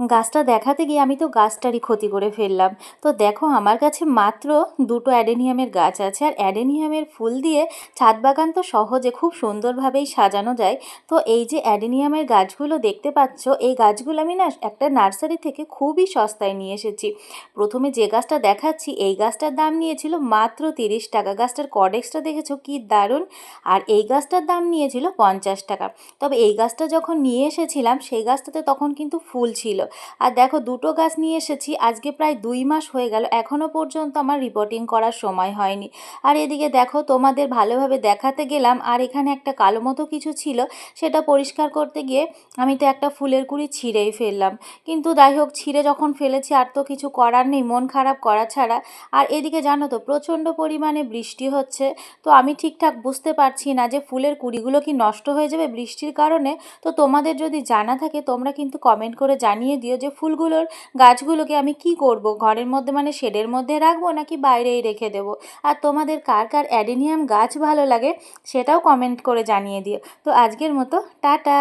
গাছটা দেখাতে গিয়ে আমি তো গাছটারই ক্ষতি করে ফেললাম। তো দেখো, আমার কাছে মাত্র দুটো অ্যাডেনিয়ামের গাছ আছে আর অ্যাডেনিয়ামের ফুল দিয়ে ছাদ বাগান তো সহজে খুব সুন্দরভাবেই সাজানো যায়। তো এই যে অ্যাডেনিয়ামের গাছগুলো দেখতে পাচ্ছ, এই গাছগুলো আমি না একটা নার্সারি থেকে খুবই সস্তায় নিয়ে এসেছি। প্রথমে যে গাছটা দেখাচ্ছি, এই গাছটার দাম নিয়েছিল মাত্র তিরিশ টাকা। গাছটার কডেক্সটা দেখেছ? কি দারুণ! আর এই গাছটার দাম নিয়েছিল পঞ্চাশ টাকা। তবে এই গাছটা যখন নিয়ে এসেছিলাম, সেই গাছটাতে তখন কিন্তু ফুল ছিল। আর দেখো দুটো গাছ নিয়ে এসেছি, আজকে প্রায় দুই মাস হয়ে গেল এখনও পর্যন্ত আমার রিপোর্টিং করার সময় হয়নি। আর এদিকে দেখো তোমাদের ভালোভাবে দেখাতে গেলাম, আর এখানে একটা কালো মতো কিছু ছিল, সেটা পরিষ্কার করতে গিয়ে আমি তো একটা ফুলের কুড়ি ছিঁড়েই ফেললাম। কিন্তু যাই হোক, ছিঁড়ে যখন ফেলেছি আর তো কিছু করার নেই, মন খারাপ করা ছাড়া। আর এদিকে জানো তো, প্রচণ্ড পরিমাণে বৃষ্টি হচ্ছে, তো আমি ঠিকঠাক বুঝতে পারছি না যে ফুলের কুড়িগুলো কি নষ্ট হয়ে যাবে বৃষ্টির কারণে। তো তোমাদের যদি জানা থাকে, তোমরা কিন্তু কমেন্ট করে জানিয়ে দিও যে ফুলগুলোর গাছগুলোকে আমি কি করব? ঘরের মধ্যে মানে শেডের মধ্যে রাখব নাকি বাইরেই রেখে দেব? আর তোমাদের কার কার অ্যাডেনিয়াম গাছ ভালো লাগে সেটাও কমেন্ট করে জানিয়ে দিও। তো আজকের মতো, টাটা!